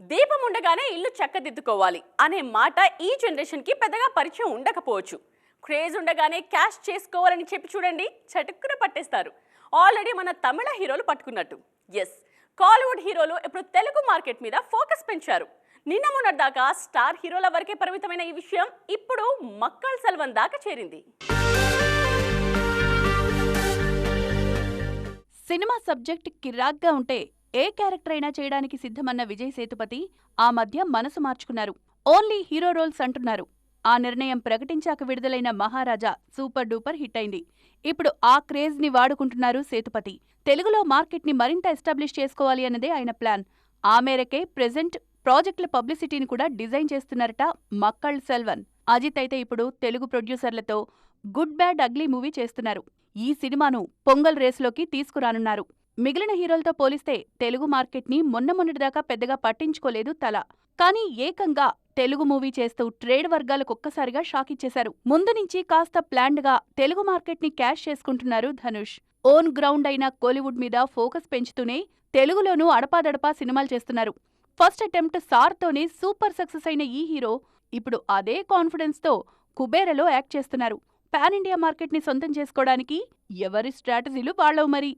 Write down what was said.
దీపం ఉండగానే ఇల్లు చక్కదిద్దుకోవాలి అనే మాట ఈ జనరేషన్కి పెద్దగా పరిచయం ఉండకపోవచ్చు. క్రేజ్ ఉండగానే క్యాష్ చేసుకోవాలని చెప్పి చూడండి చటుక్కున పట్టేస్తారు. ఆల్రెడీ మన తమిళ హీరోలు పట్టుకున్నట్టు. ఎస్ కాలీవుడ్ హీరోలు ఇప్పుడు తెలుగు మార్కెట్ మీద ఫోకస్ పెంచారు. నిన్న మొన్నటిదాకా స్టార్ హీరోల వరకే పరిమితమైన ఈ విషయం ఇప్పుడు మక్కల్ సెల్వన్ దాకా చేరింది. సినిమా సబ్జెక్ట్ కిరాక్గా ఉంటే ఏ క్యారెక్టర్ అయినా చేయడానికి సిద్ధమన్న విజయ్ సేతుపతి ఆ మధ్య మనసు మార్చుకున్నారు. ఓన్లీ హీరో రోల్స్ అంటున్నారు. ఆ నిర్ణయం ప్రకటించాక విడుదలైన మహారాజా సూపర్ డూపర్ హిట్ అయింది. ఇప్పుడు ఆ క్రేజ్ని వాడుకుంటున్నారు సేతుపతి. తెలుగులో మార్కెట్ని మరింత ఎస్టాబ్లిష్ చేసుకోవాలి అన్నదే ఆయన ప్లాన్. ఆ మేరకే ప్రెజెంట్ ప్రాజెక్టుల పబ్లిసిటీని కూడా డిజైన్ చేస్తున్నారట మక్కళ్ సెల్వన్. అజిత్ అయితే ఇప్పుడు తెలుగు ప్రొడ్యూసర్లతో గుడ్ బ్యాడ్ అగ్లీ మూవీ చేస్తున్నారు. ఈ సినిమాను పొంగల్ రేసులోకి తీసుకురానున్నారు. మిగిలిన హీరోలతో పోలిస్తే తెలుగు మార్కెట్ని మొన్న మొన్నటిదాకా పెద్దగా పట్టించుకోలేదు తల. కానీ ఏకంగా తెలుగు మూవీ చేస్తూ ట్రేడ్ వర్గాలకు ఒక్కసారిగా షాక్ ఇచ్చేశారు. ముందు నుంచి కాస్త ప్లాన్డ్గా తెలుగు మార్కెట్ని క్యాష్ చేసుకుంటున్నారు ధనుష్. ఓన్ గ్రౌండ్ అయిన కోలీవుడ్ మీద ఫోకస్ పెంచుతూనే తెలుగులోనూ అడపాదడపా సినిమాలు చేస్తున్నారు. ఫస్ట్ అటెంప్ట్ సార్తోనే సూపర్ సక్సెస్ అయిన ఈ హీరో ఇప్పుడు అదే కాన్ఫిడెన్స్తో కుబేరలో యాక్ట్ చేస్తున్నారు. పాన్ ఇండియా మార్కెట్ని సొంతం చేసుకోవడానికి ఎవరి స్ట్రాటజీలు వాళ్ళవు మరి?